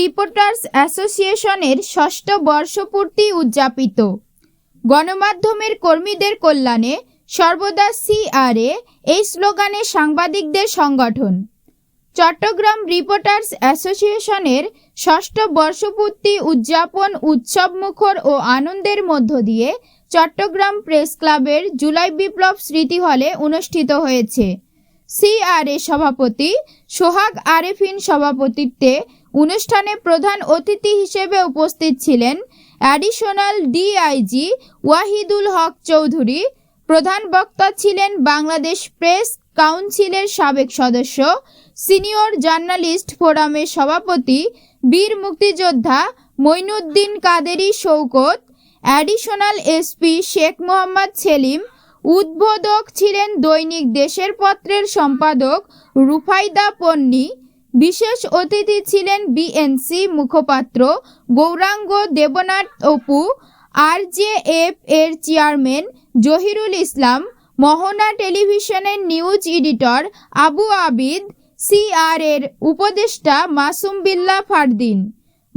Reporters অ্যাসোসিয়েশনের ষষ্ঠ বর্ষপূর্তি উদযাপিত। গণমাধ্যমের কর্মীদের কল্যাণে সর্বদা সিআরএ এই স্লোগানে সাংবাদিকদের সংগঠন। চট্টগ্রাম রিপোর্টার্স অ্যাসোসিয়েশনের ষষ্ঠ বর্ষপূর্তি উদযাপন উৎসবমুখর ও আনন্দের মধ্য দিয়ে চট্টগ্রাম প্রেস ক্লাবের জুলাই বিপ্লব স্মৃতি হলে অনুষ্ঠিত হয়েছে। সিআরএ সভাপতি, সোহাগ আরেফিন সভাপতিত্বে অনুষ্ঠানে প্রধান অতিথি হিসেবে উপস্থিত ছিলেন অ্যাডিশনাল ডিআইজি ওয়াহিদুল হক চৌধুরী, প্রধান বক্তা ছিলেন বাংলাদেশ প্রেস কাউন্সিলের সাবেক সদস্য, সিনিয়র জার্নালিস্ট ফোরামের সভাপতি, বীর মুক্তিযোদ্ধা মঈনুদ্দিন কাদেরী শৌকত অ্যাডিশনাল এসপি শেখ মোহাম্মদ সেলিম উদ্বোধক ছিলেন দৈনিক দেশের পত্রের সম্পাদক রুফাইদা পন্নী। বিশেষ অতিথি ছিলেন বিএনসি মুখপাত্র Gouranga Debnath Apu, R J F এর চেয়ারম্যান জহিরুল ইসলাম, মোহনা টেলিভিশনের news editor Abu Abid CR এর উপদেষ্টা মাসুম বিল্লা ফারদিন।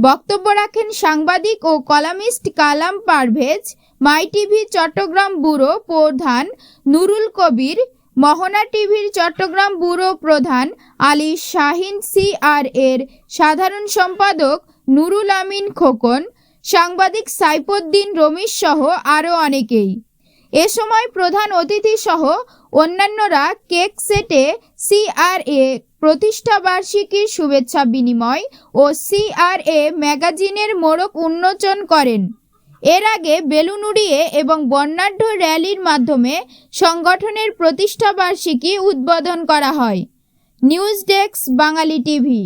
বক্তব্য রাখেন সাংবাদিক ও columnist Kalam Parvez, my TV Chattogram bureau প্রধান নুরুল কবির, মহনা টিভির চট্টগ্রাম ব্যুরো প্রধান আলী শাহিন সিআর এর সাধারণ সম্পাদক নুরুল আমিন খোকন, সাংবাদিক সাইফুদ্দিন রমিশ সহ আরও অনেকেই। এ সময় প্রধান অতিথি সহ অন্যান্যরা কেক সেটে সিআরএ প্রতিষ্ঠা বার্ষিকীর শুভেচ্ছা বিনিময় ও সিআরএ ম্যাগাজিনের মোড়ক উন্মোচন করেন। এর আগে বেলুন উড়িয়ে এবং বর্ণাঢ্য র্যালির মাধ্যমে সংগঠনের প্রতিষ্ঠাবার্ষিকী উদ্বোধন করা হয়। News desk, Bangali TV.